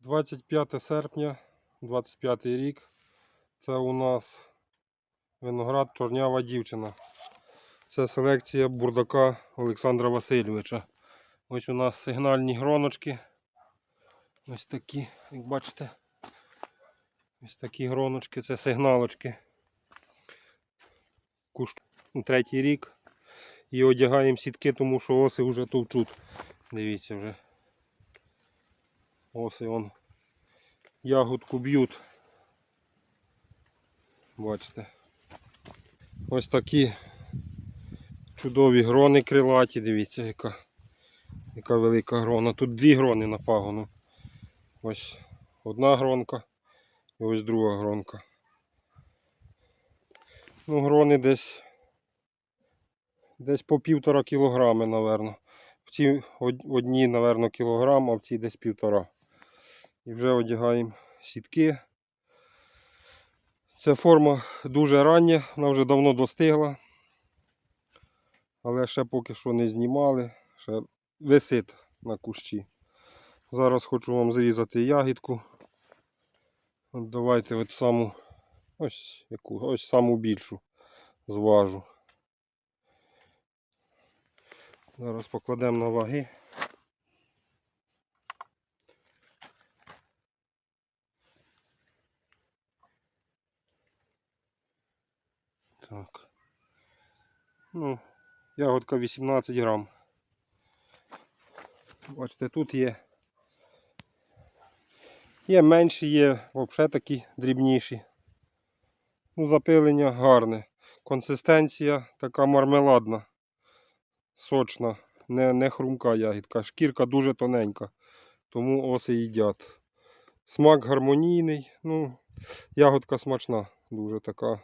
25 серпня, 25 рік. Це у нас виноград чорнява дівчина. Це селекція бурдака Олександра Васильовича. Ось у нас сигнальні гроночки. Ось такі, як бачите. Ось такі гроночки, це сигналочки. Куш ну, третій рік. І одягаємо сітки, тому що оси вже товчуть. Дивіться вже. Оси он ягодку б'ють. Бачите. Ось такі чудові грони крилаті. Дивіться, яка, яка велика грона. Тут дві грони на пагону. Ось одна гронка і ось друга гронка. Ну, грони десь десь по півтора кілограми, напевно. В цій од- одній, напевно, кілограм, а в цій десь півтора. І вже одягаємо сітки. Ця форма дуже рання, вона вже давно достигла. Але ще поки що не знімали, ще висить на кущі. Зараз хочу вам зрізати ягідку. От давайте от саму, ось яку, ось саму більшу зважу. Зараз покладемо на ваги. Так. Ну, ягодка 18 грам. Бачите, тут є. Є менші, є взагалі такі дрібніші. Ну, запилення гарне. Консистенція така мармеладна, сочна, не, не хрумка ягідка. Шкірка дуже тоненька, тому оси їдять. Смак гармонійний, ну, ягодка смачна, дуже така.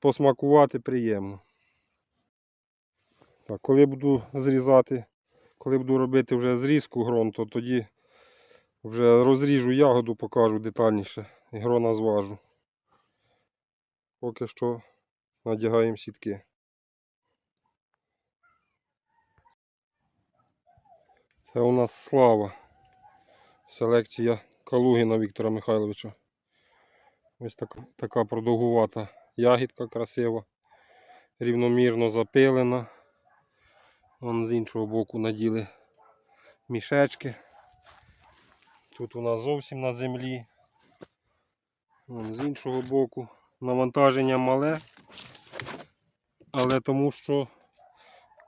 Посмакувати приємно. Так, коли буду зрізати, коли буду робити вже зрізку грон, то тоді вже розріжу ягоду, покажу детальніше і грона зважу. Поки що надягаємо сітки. Це у нас слава. Селекція Калугіна Віктора Михайловича. Ось така, така продовгувата ягідка красива, рівномірно запилена. Вон з іншого боку наділи мішечки. Тут у нас зовсім на землі. Вон з іншого боку навантаження мале, але тому що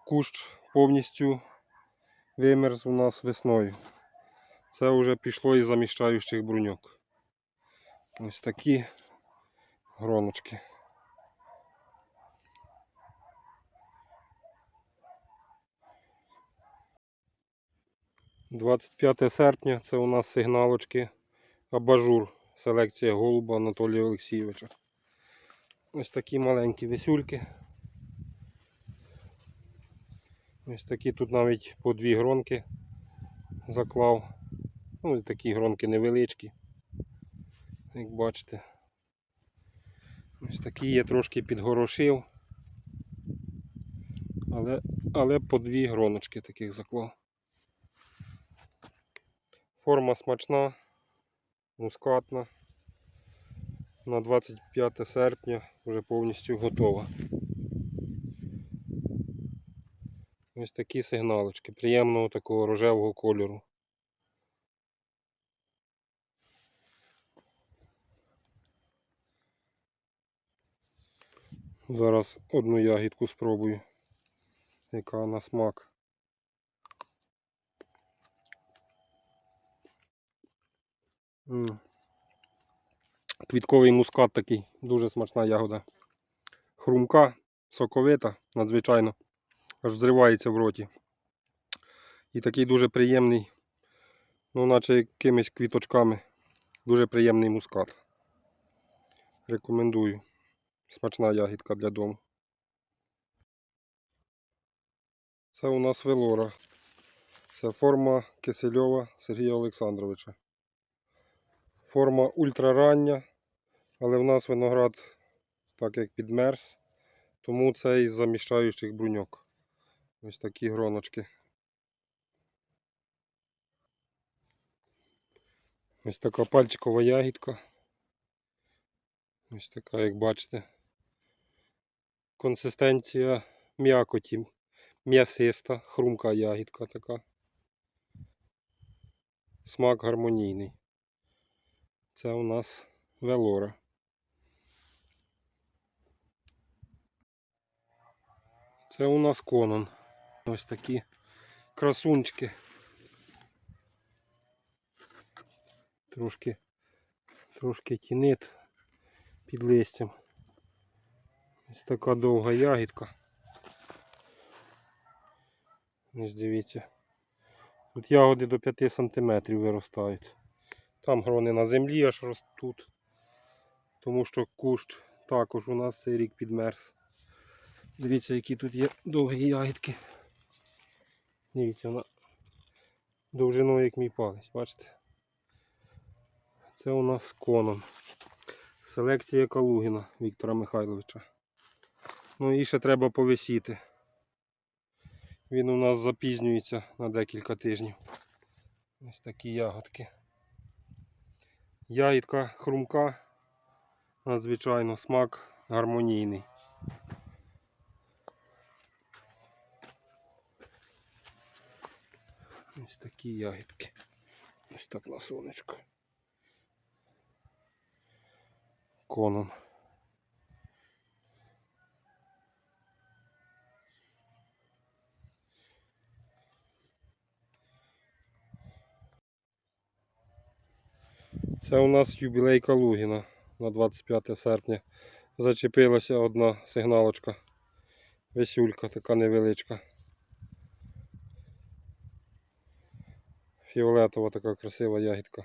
кущ повністю вимерз у нас весною. Це вже пішло із заміщаючих бруньок. Ось такі гроночки. Двадцять п'яте серпня це у нас сигналочки Абажур. Селекція голуба Анатолія Олексійовича. Ось такі маленькі висюльки. Ось такі тут навіть по дві гронки заклав. Ну і такі гронки невеличкі. Як бачите. Ось такі є трошки підгорошив. Але, але по дві гроночки таких заклав. Форма смачна, мускатна. На 25 серпня вже повністю готова. Ось такі сигналочки, приємного такого рожевого кольору. Зараз одну ягідку спробую, яка на смак. Квітковий мускат такий, дуже смачна ягода. Хрумка, соковита, надзвичайно, аж взривається в роті. І такий дуже приємний, ну наче якимись квіточками. Дуже приємний мускат. Рекомендую. Смачна ягідка для дому. Це у нас велора. Це форма Кисельова Сергія Олександровича. Форма ультрарання, але в нас виноград так як підмерз, тому це із заміщаючих бруньок. Ось такі гроночки. Ось така пальчикова ягідка. Ось така, як бачите. Консистенція м'якоті, м'ясиста, хрумка ягідка така. Смак гармонійний. Це у нас велора. Це у нас конон. Ось такі красунчики. Трошки, трошки тінит під листям. Ось така довга ягідка. Ось дивіться. Тут ягоди до 5 см виростають. Там грони на землі аж ростуть. Тому що кущ також у нас цей рік підмерз. Дивіться, які тут є довгі ягідки. Дивіться, вона довжиною як мій палець, бачите? Це у нас коном. Селекція Калугіна Віктора Михайловича. Ну і ще треба повисіти. Він у нас запізнюється на декілька тижнів. Ось такі ягодки. Ягідка хрумка, надзвичайно смак гармонійний. Ось такі ягідки. Ось так на сонечко. Конон. Це у нас юбілей Калугіна на 25 серпня. Зачепилася одна сигналочка. Весюлька така невеличка. Фіолетова така красива ягідка.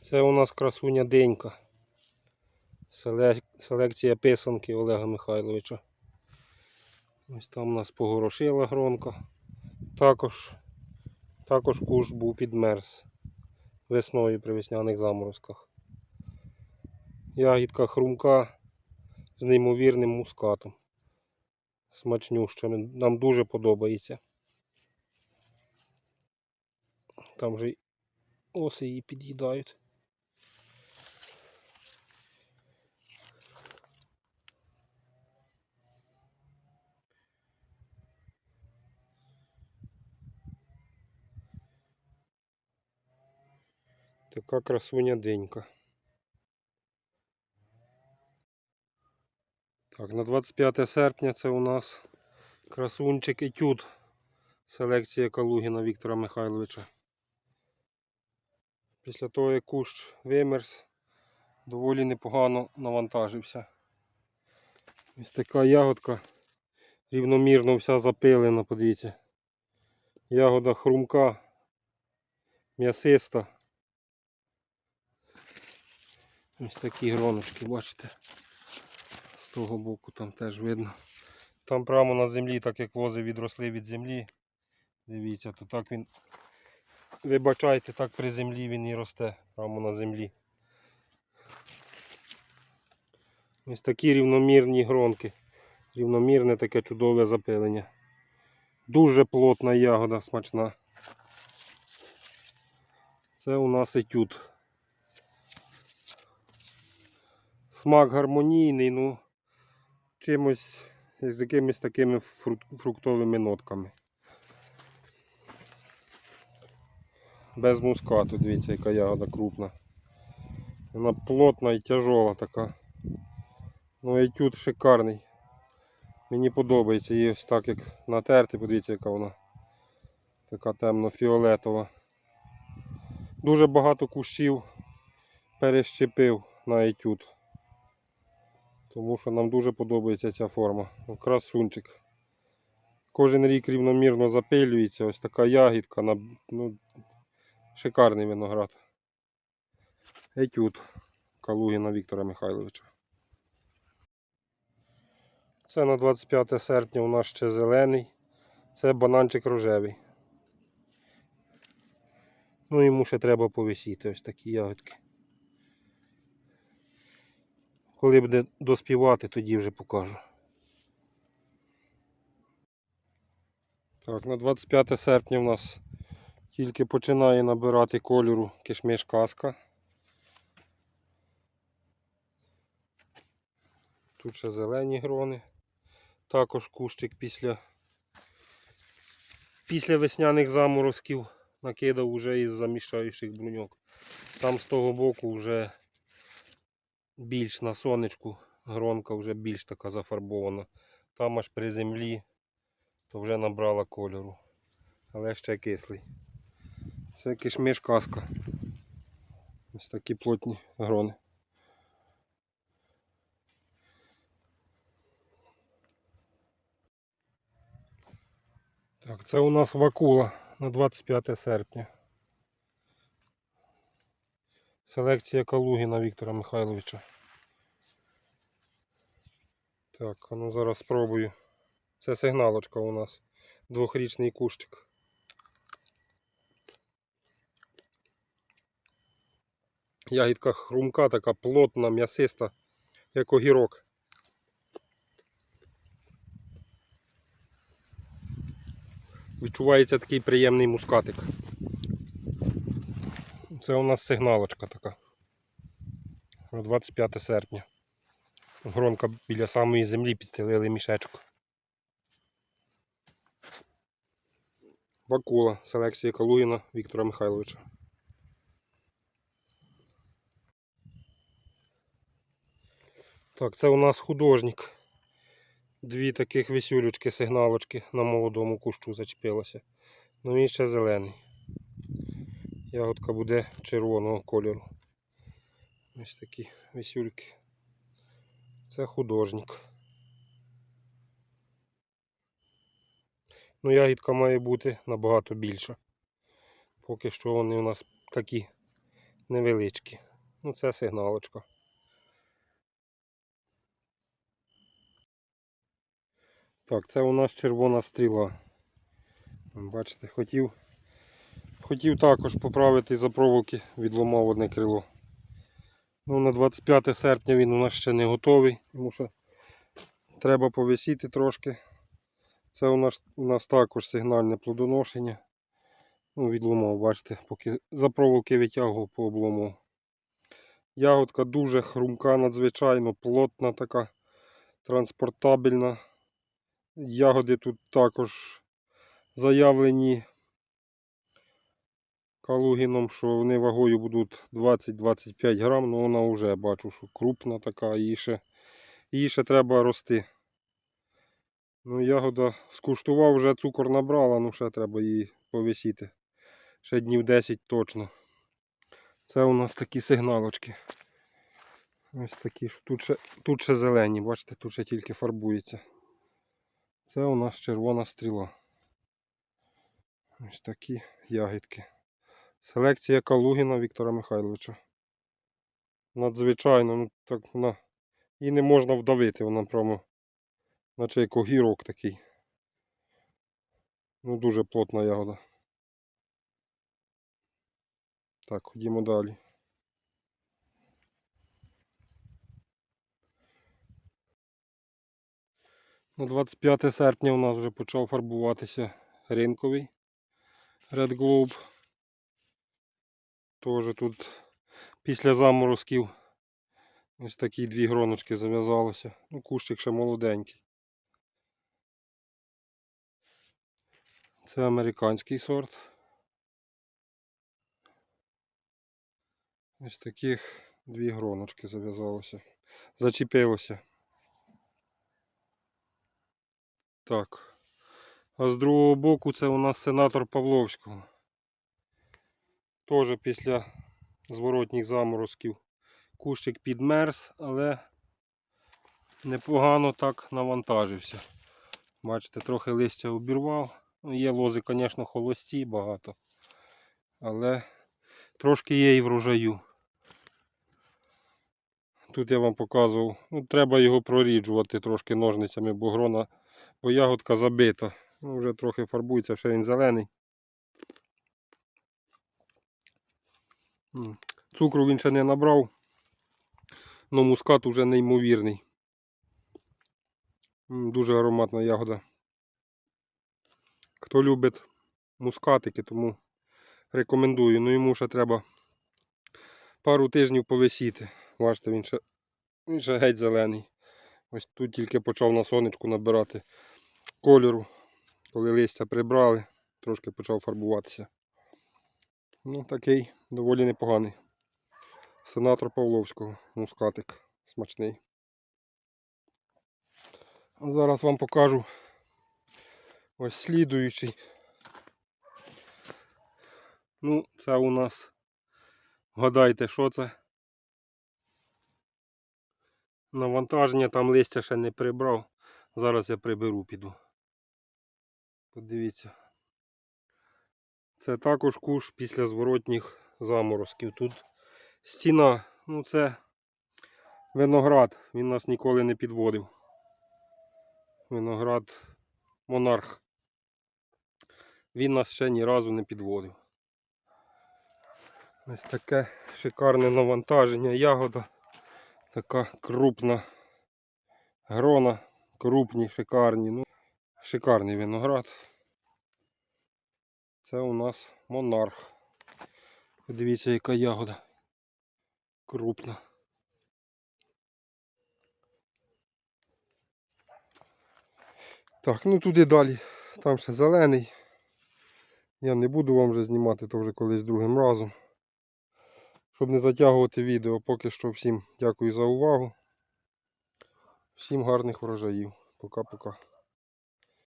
Це у нас красуня денька. Селекція писанки Олега Михайловича. Ось там у нас погорошила гронка. Також, також куш був підмерз весною при весняних заморозках. Ягідка хрумка з неймовірним мускатом. Смачнюща, нам дуже подобається. Там же оси її під'їдають. Така красуня денька. Так, на 25 серпня це у нас красунчик етюд. Селекція Калугіна Віктора Михайловича. Після того, як кущ вимерз, доволі непогано навантажився. Ось така ягодка рівномірно вся запилена, подивіться. Ягода хрумка, м'ясиста. Ось такі гроночки, бачите? З того боку там теж видно. Там прямо на землі, так як лози відросли від землі. Дивіться, то так він. Вибачайте, так при землі він і росте прямо на землі. Ось такі рівномірні гронки. Рівномірне таке чудове запилення. Дуже плотна ягода смачна. Це у нас етюд. Смак гармонійний, ну чимось з якимись такими фру- фруктовими нотками. Без мускату, дивіться, яка ягода крупна. Вона плотна і тяжола така. Ну етюд шикарний. Мені подобається її ось так як натерти, подивіться, яка вона така темно-фіолетова. Дуже багато кущів перещепив на етюд. Тому що нам дуже подобається ця форма. Красунчик. Кожен рік рівномірно запилюється. Ось така ягідка. На, ну, шикарний виноград. Етюд Калугіна Віктора Михайловича. Це на 25 серпня у нас ще зелений. Це бананчик рожевий. Ну йому ще треба повисіти ось такі ягодки. Коли буде доспівати, тоді вже покажу. Так, на 25 серпня у нас тільки починає набирати кольору кишмиш каска. Тут ще зелені грони. Також кущик після, після весняних заморозків накидав уже із заміщаючих бруньок. Там з того боку вже більш на сонечку гронка вже більш така зафарбована. Там аж при землі то вже набрала кольору. Але ще кислий. Це кишмиш каска. Ось такі плотні грони. Так, це у нас вакула на 25 серпня. Селекція Калугіна Віктора Михайловича. Так, ну зараз спробую. Це сигналочка у нас. Двохрічний кущик. Ягідка хрумка, така плотна, м'ясиста, як огірок. Відчувається такий приємний мускатик. Це у нас сигналочка така. На 25 серпня. Гронка біля самої землі підстелили мішечок. Вакула, селекція Калуїна Віктора Михайловича. Так, це у нас художник. Дві таких висюлючки, сигналочки на молодому кущу зачепилося. Ну він ще зелений. Ягодка буде червоного кольору. Ось такі висюльки. Це художник. Ну, ягідка має бути набагато більша. Поки що вони у нас такі невеличкі. Ну, це сигналочка. Так, це у нас червона стріла. Бачите, хотів, хотів також поправити за проволоки, відломав одне крило. Ну, на 25 серпня він у нас ще не готовий, тому що треба повисіти трошки. Це у нас, у нас також сигнальне плодоношення. Ну, відломав, бачите, поки за проволоки витягував по облому. Ягодка дуже хрумка, надзвичайно плотна така, транспортабельна. Ягоди тут також заявлені Калугіном, що вони вагою будуть 20-25 грам, ну вона вже бачу, що крупна така, її ще, її ще треба рости. Ну, ягода скуштував, вже цукор набрала, ну ще треба її повисіти. Ще днів 10 точно. Це у нас такі сигналочки. Ось такі ж. Тут ще, тут ще зелені, бачите, тут ще тільки фарбується. Це у нас червона стріла. Ось такі ягідки. Селекція Калугіна Віктора Михайловича. Надзвичайно, ну так вона. Її не можна вдавити, вона прямо наче як огірок такий. Ну дуже плотна ягода. Так, ходімо далі. На 25 серпня у нас вже почав фарбуватися ринковий Red Globe. Тоже тут після заморозків ось такі дві гроночки зав'язалося. Ну, кущик ще молоденький. Це американський сорт. Ось таких дві гроночки зав'язалося. Зачепилося. Так. А з другого боку це у нас сенатор Павловського. Теж після зворотніх заморозків кущик підмерз, але непогано так навантажився. Бачите, трохи листя обірвав. Ну, Є лози, звісно, холості багато. Але трошки є і врожаю. Тут я вам показував. Ну, треба його проріджувати трошки ножницями, бо грона, бо ягодка забита. Ну, вже трохи фарбується, ще він зелений. Цукру він ще не набрав. але мускат уже неймовірний. Дуже ароматна ягода. Хто любить мускатики, тому рекомендую. Ну йому ще треба пару тижнів повисіти. Бачите, він ще, він ще геть зелений. Ось тут тільки почав на сонечку набирати кольору. Коли листя прибрали, трошки почав фарбуватися. Ну, такий доволі непоганий. Сенатор Павловського, мускатик смачний. Зараз вам покажу ось слідуючий. Ну, це у нас. Гадайте, що це? Навантаження, там листя ще не прибрав. Зараз я приберу, піду. Подивіться. Це також куш після зворотніх заморозків. Тут стіна, ну це виноград, він нас ніколи не підводив. Виноград монарх. Він нас ще ні разу не підводив. Ось таке шикарне навантаження. Ягода така крупна грона, крупні, шикарні. Ну, шикарний виноград. Це у нас монарх. Подивіться, яка ягода. Крупна. Так, ну туди далі. Там ще зелений. Я не буду вам вже знімати, то вже колись другим разом. Щоб не затягувати відео, поки що всім дякую за увагу. Всім гарних врожаїв. Пока-пока.